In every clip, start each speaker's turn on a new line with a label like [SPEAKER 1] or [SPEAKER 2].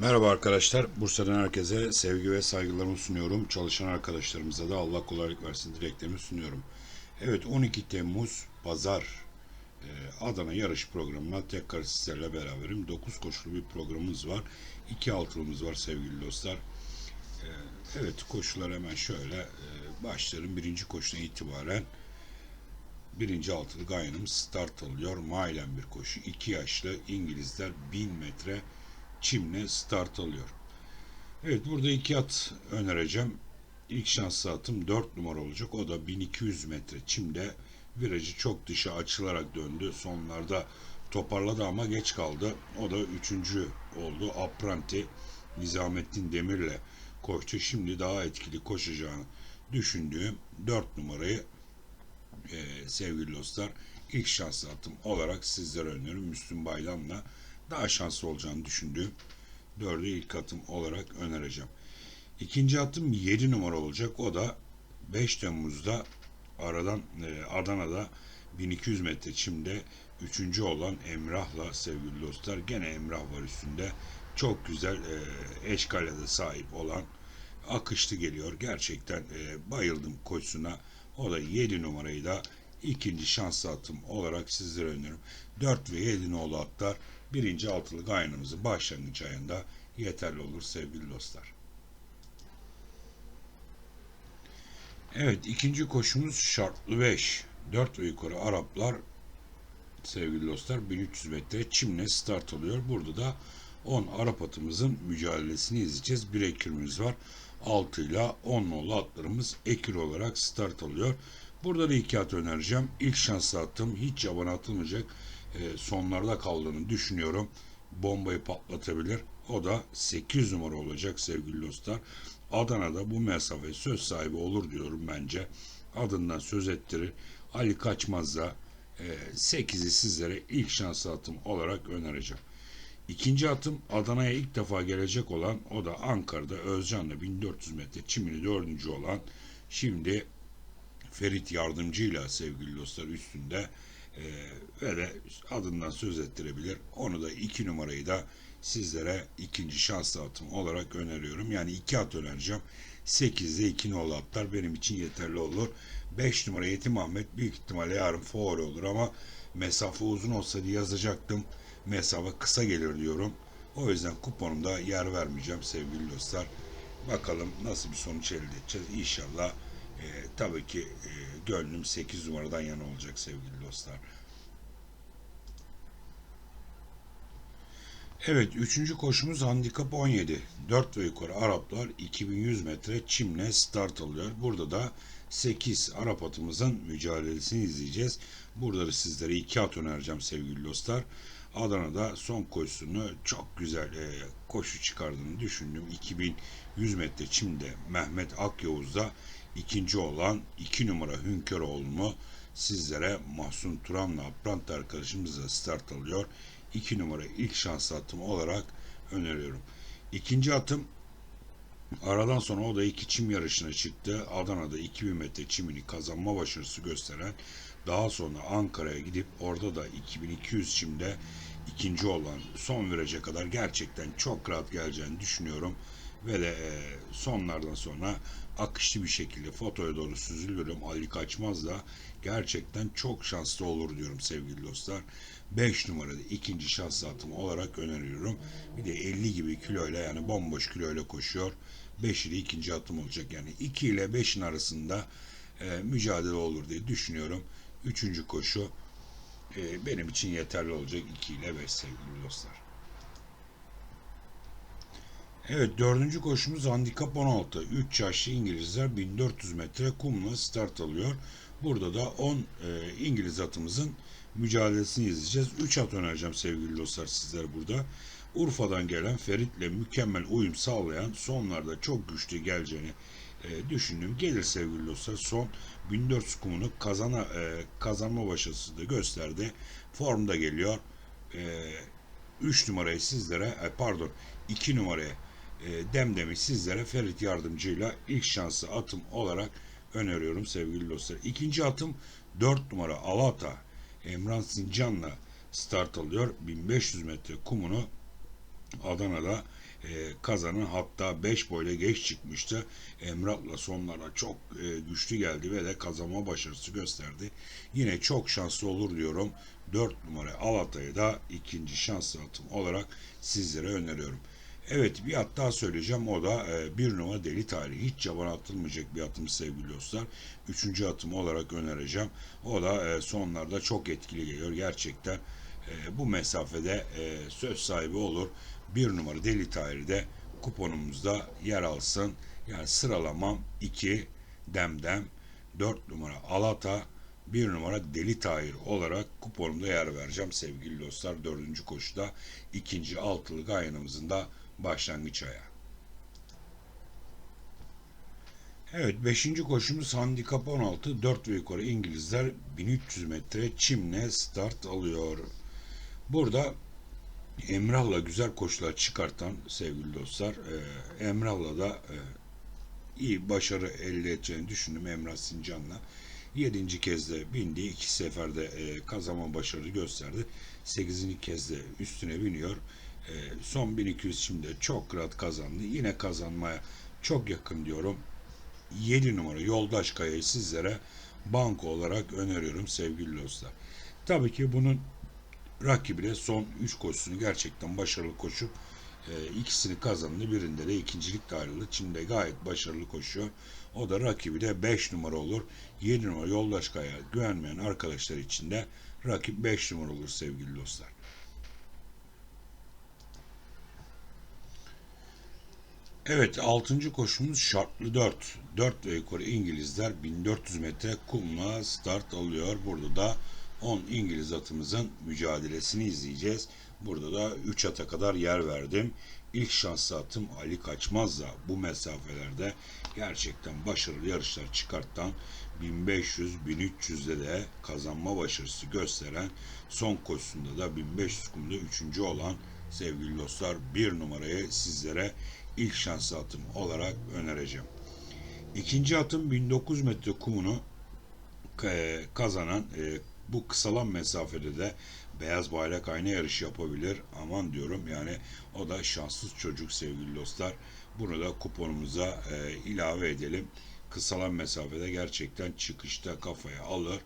[SPEAKER 1] Merhaba arkadaşlar. Bursa'dan herkese sevgi ve saygılarımı sunuyorum. Çalışan arkadaşlarımıza da Allah kolaylık versin dileklerimi sunuyorum. Evet 12 Temmuz Pazar e, Adana yarış programına tekrar sizlerle beraberim. 9 koşulu bir programımız var. 2 altılımız var sevgili dostlar. E, Evet koşular hemen şöyle e, başlarım. Birinci koşudan itibaren birinci altılı gayanımız start alıyor. Mailen bir koşu. 2 yaşlı İngilizler 1000 metre çimle start alıyor. Evet burada iki at önereceğim. İlk şanslı atım 4 numara olacak. O da 1200 metre çimde virajı çok dışa açılarak döndü. Sonlarda toparladı ama geç kaldı. O da üçüncü oldu. Apranti Nizamettin Demir'le koştu. Şimdi daha etkili koşacağını düşündüğüm 4 numarayı e, sevgili dostlar ilk şanslı atım olarak sizlere öneriyorum. Müslüm Baylam'la daha şanslı olacağını düşündüğüm dördü ilk atım olarak önereceğim. İkinci atım 7 numara olacak. O da 5 Temmuz'da aradan e, Adana'da 1200 metre çimde üçüncü olan Emrah'la sevgili dostlar. Gene Emrah var üstünde. Çok güzel e, eşkalede sahip olan akışlı geliyor. Gerçekten e, bayıldım koşusuna. O da 7 numarayı da ikinci şanslı atım olarak sizlere öneriyorum. 4 ve 7 nolu atlar birinci altılı gayanımızın başlangıç ayında yeterli olur sevgili dostlar. Evet ikinci koşumuz şartlı 5. 4 ve Araplar sevgili dostlar 1300 metre çimle start alıyor. Burada da 10 Arap atımızın mücadelesini izleyeceğiz. Bir ekürümüz var. 6 ile 10 nolu atlarımız ekür olarak start alıyor. Burada da iki at önereceğim. İlk şanslı attım. Hiç yabana atılmayacak. E, sonlarda kaldığını düşünüyorum. Bombayı patlatabilir. O da 8 numara olacak sevgili dostlar. Adana'da bu mesafe söz sahibi olur diyorum bence. Adından söz ettirir. Ali Kaçmaz da e, 8'i sizlere ilk şanslı atım olarak önereceğim. İkinci atım Adana'ya ilk defa gelecek olan o da Ankara'da Özcan'la 1400 metre çimini dördüncü olan şimdi Ferit Yardımcı'yla sevgili dostlar üstünde e, ve de adından söz ettirebilir. Onu da iki numarayı da sizlere ikinci şanslı atım olarak öneriyorum. Yani iki at önereceğim. 8'de 2 nolu atlar benim için yeterli olur. 5 numara Yetim Ahmet büyük ihtimalle yarın favori olur ama mesafe uzun olsa diye yazacaktım. Mesafe kısa gelir diyorum. O yüzden kuponumda yer vermeyeceğim sevgili dostlar. Bakalım nasıl bir sonuç elde edeceğiz. İnşallah e, tabii ki e, gönlüm 8 numaradan yana olacak sevgili dostlar. Evet, üçüncü koşumuz handikap 17. 4 ve yukarı Araplar 2100 metre çimle start alıyor. Burada da 8 Arap atımızın mücadelesini izleyeceğiz. Burada da sizlere iki at önereceğim sevgili dostlar. Adana'da son koşusunu çok güzel e, koşu çıkardığını düşündüm. 2100 metre çimde Mehmet Akyavuz'da ikinci olan 2 numara Hünkaroğlu'nu sizlere Mahsun Turan'la Aprant arkadaşımızla start alıyor. 2 numara ilk şans atım olarak öneriyorum. İkinci atım aradan sonra o da iki çim yarışına çıktı. Adana'da 2000 metre çimini kazanma başarısı gösteren daha sonra Ankara'ya gidip orada da 2200 çimde ikinci olan son viraj'a kadar gerçekten çok rahat geleceğini düşünüyorum. Ve de e, sonlardan sonra akışlı bir şekilde fotoya doğru süzülüyorum. Ali Kaçmaz da gerçekten çok şanslı olur diyorum sevgili dostlar. 5 numarada ikinci şanslı atım olarak öneriyorum. Bir de 50 gibi kiloyla yani bomboş kiloyla koşuyor. 5 ile ikinci atım olacak. Yani 2 ile 5'in arasında e, mücadele olur diye düşünüyorum. Üçüncü koşu e, benim için yeterli olacak 2 ile 5 sevgili dostlar. Evet dördüncü koşumuz handikap 16. 3 yaşlı İngilizler 1400 metre kumla start alıyor. Burada da 10 e, İngiliz atımızın mücadelesini izleyeceğiz. 3 at önereceğim sevgili dostlar sizlere burada. Urfa'dan gelen Ferit'le mükemmel uyum sağlayan sonlarda çok güçlü geleceğini e, düşündüm. Gelir sevgili dostlar. Son 1400 kumunu kazana, e, kazanma başarısı da gösterdi. Formda geliyor. E, 3 numarayı sizlere e, pardon 2 numaraya e, Demdem'i sizlere Ferit yardımcıyla ilk şansı atım olarak öneriyorum sevgili dostlar. İkinci atım 4 numara Alata Emran Sincan'la start alıyor. 1500 metre kumunu Adana'da e, kazanan hatta 5 boyla geç çıkmıştı. Emrah'la sonlara çok e, güçlü geldi ve de kazanma başarısı gösterdi. Yine çok şanslı olur diyorum. 4 numara Alatay'ı da ikinci şanslı atım olarak sizlere öneriyorum. Evet bir at daha söyleyeceğim. O da e, bir numara Deli Tarihi. Hiç cebana atılmayacak bir atım sevgili dostlar. Üçüncü atım olarak önereceğim. O da e, sonlarda çok etkili geliyor. Gerçekten e, bu mesafede e, söz sahibi olur. Bir numara Deli Tarihi de kuponumuzda yer alsın. Yani sıralamam 2 Demdem, 4 numara Alata, 1 numara Deli Tahir olarak kuponumda yer vereceğim sevgili dostlar. Dördüncü koşuda ikinci altılık ayınımızın da başlangıç ayağı. Evet 5. koşumuz handikap 16 4 ve yukarı İngilizler 1300 metre çimle start alıyor. Burada Emrah'la güzel koşular çıkartan sevgili dostlar e, Emrah'la da e, iyi başarı elde edeceğini düşündüm Emrah Sincan'la. 7. kez de bindi. iki seferde e, kazanma başarı gösterdi. 8. kez de üstüne biniyor. E, son 1200 şimdi çok rahat kazandı. Yine kazanmaya çok yakın diyorum. 7 numara Yoldaş Kaya'yı sizlere banko olarak öneriyorum sevgili dostlar. Tabii ki bunun rakibi de son 3 koşusunu gerçekten başarılı koşup e, ikisini kazandı. Birinde de ikincilik de ayrıldı. Çin'de gayet başarılı koşuyor. O da rakibi de 5 numara olur. 7 numara Yoldaş Kaya güvenmeyen arkadaşlar için de rakip 5 numara olur sevgili dostlar. Evet 6. koşumuz şartlı 4. 4 ve yukarı İngilizler 1400 metre kumla start alıyor. Burada da 10 İngiliz atımızın mücadelesini izleyeceğiz. Burada da 3 ata kadar yer verdim. İlk şanslı atım Ali Kaçmaz da bu mesafelerde gerçekten başarılı yarışlar çıkartan 1500-1300'de de kazanma başarısı gösteren son koşusunda da 1500 kumda 3. olan sevgili dostlar bir numarayı sizlere ilk şanslı atım olarak önereceğim. İkinci atım 1900 metre kumunu e, kazanan e, bu kısalan mesafede de beyaz bayrak ayna yarışı yapabilir. Aman diyorum yani o da şanssız çocuk sevgili dostlar. Bunu da kuponumuza e, ilave edelim. Kısalan mesafede gerçekten çıkışta kafaya alır.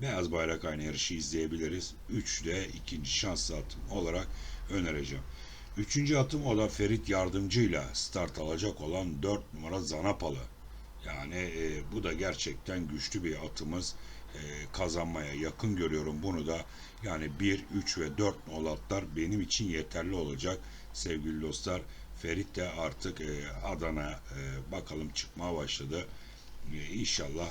[SPEAKER 1] Beyaz bayrak ayna yarışı izleyebiliriz. 3 de ikinci şanslı atım olarak önereceğim. Üçüncü atım o da Ferit Yardımcı'yla start alacak olan 4 numara Zanapalı. Yani e, bu da gerçekten güçlü bir atımız. E, kazanmaya yakın görüyorum bunu da. Yani 1, 3 ve 4 nol atlar benim için yeterli olacak sevgili dostlar. Ferit de artık e, Adana e, bakalım çıkmaya başladı. E, inşallah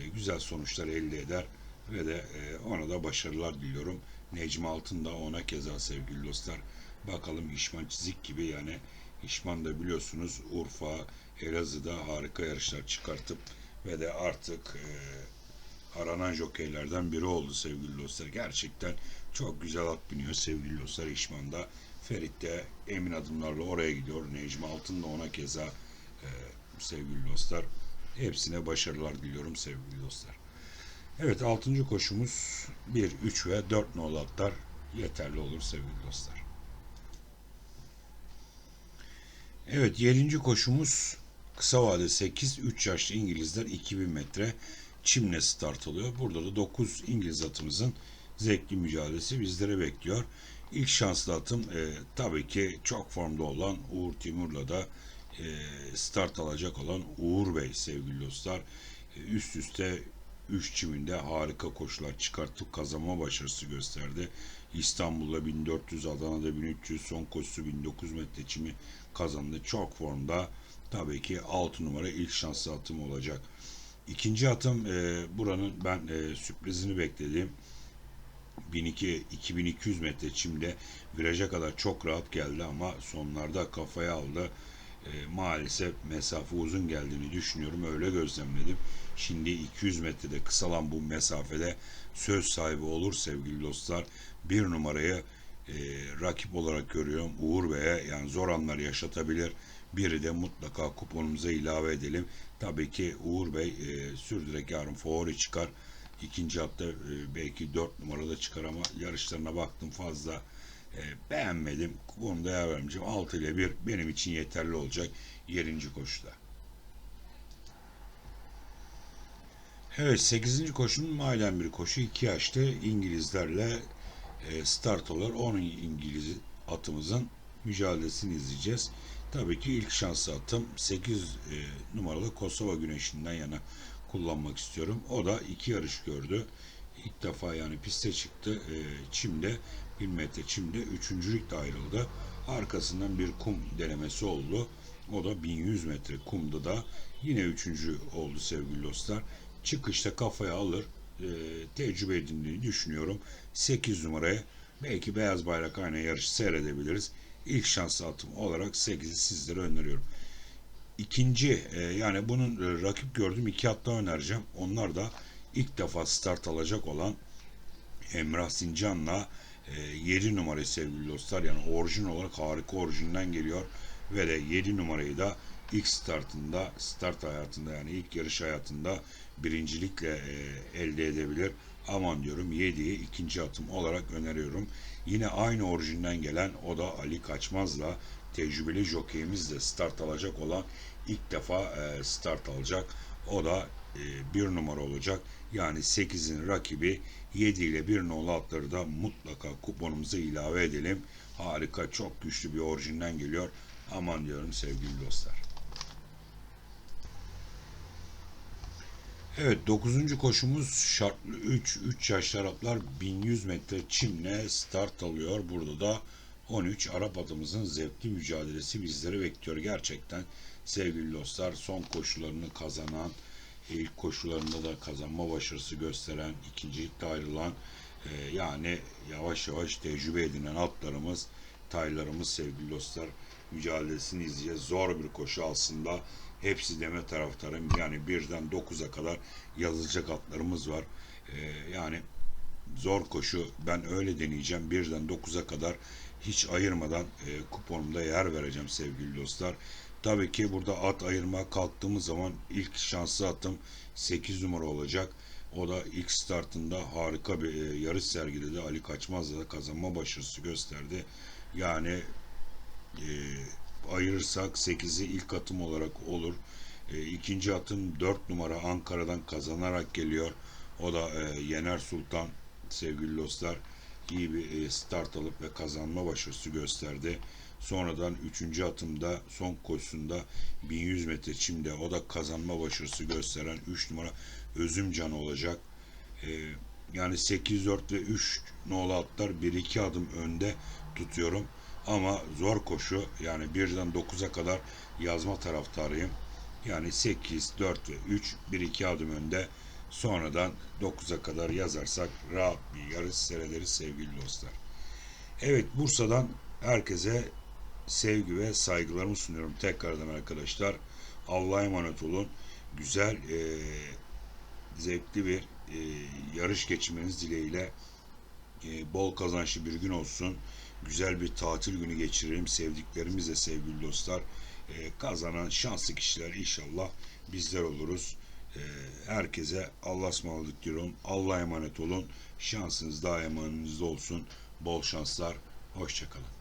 [SPEAKER 1] e, güzel sonuçlar elde eder ve de e, ona da başarılar diliyorum. Necmi Altın da ona keza sevgili dostlar. Bakalım İşman Çizik gibi yani İşman da biliyorsunuz Urfa, Elazığ'da harika yarışlar çıkartıp ve de artık e, aranan jokeylerden biri oldu sevgili dostlar. Gerçekten çok güzel at biniyor sevgili dostlar İşman'da. Ferit de emin adımlarla oraya gidiyor. Necmi Altın da ona keza e, sevgili dostlar. Hepsine başarılar diliyorum sevgili dostlar. Evet 6. koşumuz 1, 3 ve 4 nolu atlar yeterli olur sevgili dostlar. Evet 7. koşumuz kısa vade 8 3 yaşlı İngilizler 2000 metre çimle start alıyor. Burada da 9 İngiliz atımızın zevkli mücadelesi bizlere bekliyor. İlk şanslı atım e, tabii ki çok formda olan Uğur Timur'la da e, start alacak olan Uğur Bey sevgili dostlar. E, üst üste 3 çiminde harika koşular çıkartıp kazanma başarısı gösterdi. İstanbul'da 1400, Adana'da 1300, son koşusu 1900 metre çimi kazandı. Çok formda. Tabii ki 6 numara ilk şanslı atım olacak. İkinci atım e, buranın ben e, sürprizini beklediğim 1200 2200 metre çimde viraja kadar çok rahat geldi ama sonlarda kafaya aldı. E, maalesef mesafe uzun geldiğini düşünüyorum. Öyle gözlemledim. Şimdi 200 metrede kısalan bu mesafede söz sahibi olur sevgili dostlar. Bir numarayı e, rakip olarak görüyorum. Uğur Bey'e yani zor anlar yaşatabilir. Biri de mutlaka kuponumuza ilave edelim. Tabii ki Uğur Bey e, sürdürek yarın favori çıkar. İkinci hafta e, belki 4 numarada çıkar ama yarışlarına baktım fazla E, beğenmedim. Bunu da değer vermeyeceğim. 6 ile 1 benim için yeterli olacak 7. koşuda. Evet 8. koşunun maiden bir koşu. 2 yaşlı İngilizlerle start olur. 10 İngiliz atımızın mücadelesini izleyeceğiz. Tabii ki ilk şanslı atım 8 e, numaralı Kosova Güneşi'nden yana kullanmak istiyorum. O da iki yarış gördü. İlk defa yani piste çıktı. E, çimde 1 metre çimde üçüncülükle ayrıldı. Arkasından bir kum denemesi oldu. O da 1100 metre kumda da yine üçüncü oldu sevgili dostlar. Çıkışta kafaya alır. E, tecrübe edindiğini düşünüyorum. 8 numaraya belki beyaz bayrak aynı yarışı seyredebiliriz. İlk şanslı atım olarak 8'i sizlere öneriyorum. İkinci e, yani bunun e, rakip gördüğüm iki at önereceğim. Onlar da ilk defa start alacak olan Emrah Sincan'la e, 7 numarayı sevgili dostlar. Yani orijin olarak harika orijinden geliyor. Ve de 7 numarayı da ilk startında, start hayatında yani ilk yarış hayatında birincilikle e, elde edebilir. Aman diyorum 7'yi ikinci atım olarak öneriyorum. Yine aynı orijinden gelen o da Ali Kaçmaz'la tecrübeli jokeyimizle start alacak olan ilk defa e, start alacak. O da e, bir numara olacak. Yani 8'in rakibi 7 ile 1 nolu atları da mutlaka kuponumuza ilave edelim. Harika, çok güçlü bir orijinden geliyor. Aman diyorum sevgili dostlar. Evet 9. koşumuz şartlı 3 3 yaşlı Araplar 1100 metre çimle start alıyor. Burada da 13 Arap atımızın zevkli mücadelesi bizleri bekliyor. Gerçekten sevgili dostlar son koşularını kazanan ilk koşularında da kazanma başarısı gösteren ikincilikte ayrılan e, yani yavaş yavaş tecrübe edinen atlarımız taylarımız sevgili dostlar mücadelesini izleyeceğiz. Zor bir koşu aslında. Hepsi deme taraftarım. Yani birden 9'a kadar yazılacak atlarımız var. Ee, yani zor koşu. Ben öyle deneyeceğim. Birden 9'a kadar hiç ayırmadan e, kuponumda yer vereceğim sevgili dostlar. Tabii ki burada at ayırmaya kalktığımız zaman ilk şanslı atım 8 numara olacak. O da ilk startında harika bir e, yarış sergiledi. Ali Kaçmaz'la da kazanma başarısı gösterdi. Yani ayırırsak 8'i ilk atım olarak olur. E, ikinci atım 4 numara Ankara'dan kazanarak geliyor. O da e, Yener Sultan sevgili dostlar iyi bir e, start alıp ve kazanma başarısı gösterdi. Sonradan 3. atımda son koşusunda 1100 metre çimde o da kazanma başarısı gösteren 3 numara Özümcan olacak. E, yani 8 4 ve 3 nolu atlar 1-2 adım önde tutuyorum. Ama zor koşu yani birden 9'a kadar yazma taraftarıyım. Yani 8, 4 ve 3 1-2 adım önde. Sonradan 9'a kadar yazarsak rahat bir yarış seyrederiz sevgili dostlar. Evet Bursa'dan herkese sevgi ve saygılarımı sunuyorum tekrardan arkadaşlar. Allah'a emanet olun. Güzel, e, zevkli bir e, yarış geçirmeniz dileğiyle e, bol kazançlı bir gün olsun. Güzel bir tatil günü geçirelim sevdiklerimizle sevgili dostlar. E, kazanan şanslı kişiler inşallah bizler oluruz. E, herkese Allah'a ısmarladık diyorum. Allah'a emanet olun. Şansınız daima emanınızda olsun. Bol şanslar. Hoşçakalın.